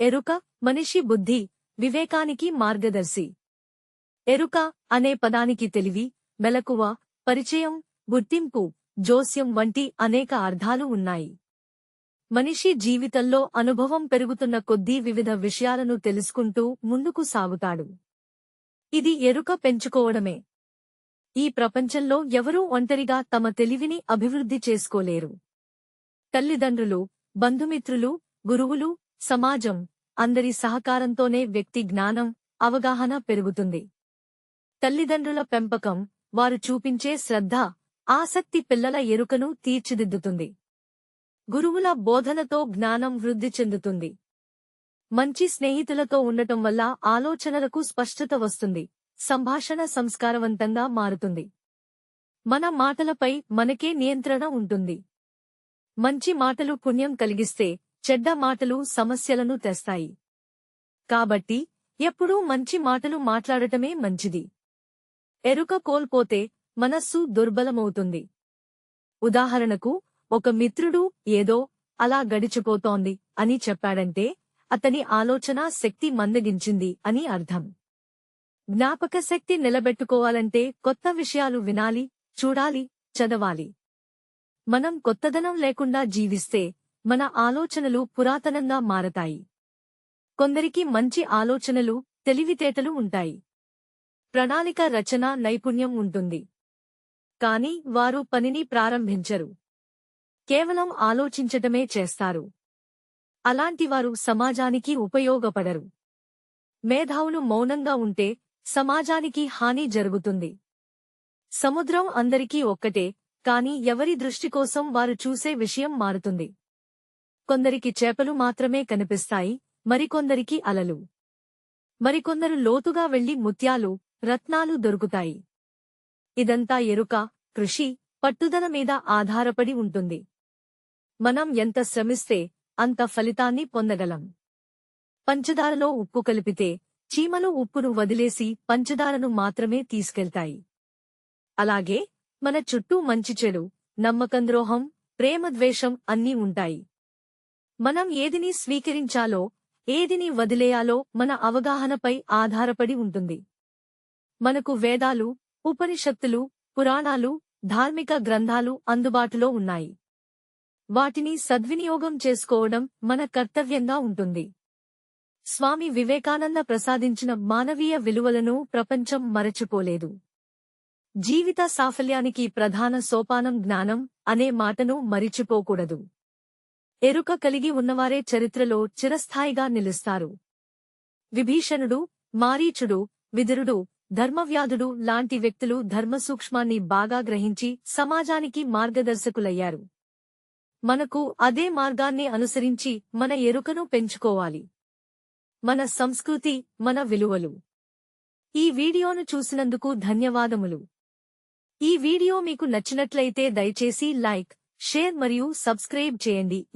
ఎరుక మనిషి బుద్ధి వివేకానికి మార్గదర్శి. ఎరుక అనే పదానికి తెలివి మెలకువ పరిచయం గుర్తింపు జోస్యం వంటి అనేక అర్థాలు ఉన్నాయి. మనిషి జీవితంలో అనుభవం పెరుగుతున్న కొద్దీ వివిధ విషయాలను తెలుసుకుంటూ ముందుకు సాగుతాడు. ఇది ఎరుక పెంచుకోవడమే. ఈ ప్రపంచంలో ఎవరూ ఒంటరిగా తమ తెలివిని అభివృద్ధి చేసుకోలేరు. తల్లిదండ్రులు బంధుమిత్రులు గురువులు సమాజం అందరి సహకారంతోనే వ్యక్తి జ్ఞానం అవగాహన పెరుగుతుంది. తల్లిదండ్రుల పెంపకం వారు చూపించే శ్రద్ధ ఆసక్తి పిల్లల ఎరుకను తీర్చిదిద్దుతుంది. గురువుల బోధనతో జ్ఞానం వృద్ధి చెందుతుంది. మంచి స్నేహితులతో ఉండటం వల్ల ఆలోచనలకు స్పష్టత వస్తుంది సంభాషణ సంస్కారవంతంగా మారుతుంది. మన మాటలపై మనకే నియంత్రణ ఉంటుంది. మంచి మాటలు పుణ్యం కలిగిస్తే చెడ్డ మాటలు సమస్యలను తెస్తాయి. కాబట్టి ఎప్పుడూ మంచి మాటలు మాట్లాడటమే మంచిది. ఎరుక కోల్పోతే మనస్సు దుర్బలమవుతుంది. ఉదాహరణకు ఒక మిత్రుడు ఏదో అలా గడిచిపోతోంది అని చెప్పాడంటే అతని ఆలోచన శక్తి మందగించింది అని అర్థం. జ్ఞాపక శక్తి నిలబెట్టుకోవాలంటే కొత్త విషయాలు వినాలి చూడాలి చదవాలి. మనం కొత్తదనం లేకుండా జీవిస్తే మన ఆలోచనలు పురాతనంగా మారతాయి. కొందరికి మంచి ఆలోచనలు తెలివితేటలు ఉంటాయి. ప్రణాళిక రచన నైపుణ్యం ఉంటుంది. కాని వారు పనిని ప్రారంభించరు. కేవలం ఆలోచించటమే చేస్తారు. అలాంటివారు సమాజానికి ఉపయోగపడరు. మేధావులు మౌనంగా ఉంటే సమాజానికి హాని జరుగుతుంది. సముద్రం అందరికీ ఒక్కటే కాని ఎవరి దృష్టి కోసం వారు చూసే విషయం మారుతుంది. కొందరికి చేపలు మాత్రమే కనిపిస్తాయి మరికొందరికి అలలు. మరికొందరు లోతుగా వెళ్ళి ముత్యాలు రత్నాలు దొరుకుతాయి. ఇదంతా ఎరుక కృషి పట్టుదల మీద ఆధారపడి ఉంటుంది. మనం ఎంత శ్రమిస్తే అంత ఫలితాన్ని పొందగలం. పంచదారలో ఉప్పు కలిపితే చీమలు ఉప్పును వదిలేసి పంచదారను మాత్రమే తీసుకెళ్తాయి. అలాగే మన చుట్టూ మంచి చెడు నమ్మకంద్రోహం ప్రేమద్వేషం అన్నీ ఉంటాయి. మనం ఏదిని స్వీకరించాలో ఏదిని వదిలేయాలో మన అవగాహనపై ఆధారపడి ఉంటుంది. మనకు వేదాలు ఉపనిషత్తులు పురాణాలు ధార్మిక గ్రంథాలు అందుబాటులో ఉన్నాయి. వాటిని సద్వినియోగం చేసుకోవడం మన కర్తవ్యంగా ఉంటుంది. స్వామి వివేకానంద ప్రసాదించిన మానవీయ విలువలను ప్రపంచం మరచిపోలేదు. జీవిత సాఫల్యానికి ప్రధాన సోపానం జ్ఞానం అనే మాటను మరిచిపోకూడదు. ఎరుక కలిగి ఉన్నవారే చరిత్రలో చిరస్థాయిగా నిలుస్తారు. విభీషణుడు మారీచుడు విదురుడు ధర్మవ్యాధుడు లాంటి వ్యక్తులు ధర్మసూక్ష్మాన్ని బాగా గ్రహించి సమాజానికి మార్గదర్శకులయ్యారు. మనకు అదే మార్గాన్ని అనుసరించి మన ఎరుకను పెంచుకోవాలి. మన సంస్కృతి మన విలువలు. ఈ వీడియోను చూసినందుకు ధన్యవాదములు. ఈ వీడియో మీకు నచ్చినట్లయితే దయచేసి లైక్ షేర్ మరియు సబ్స్క్రైబ్ చేయండి.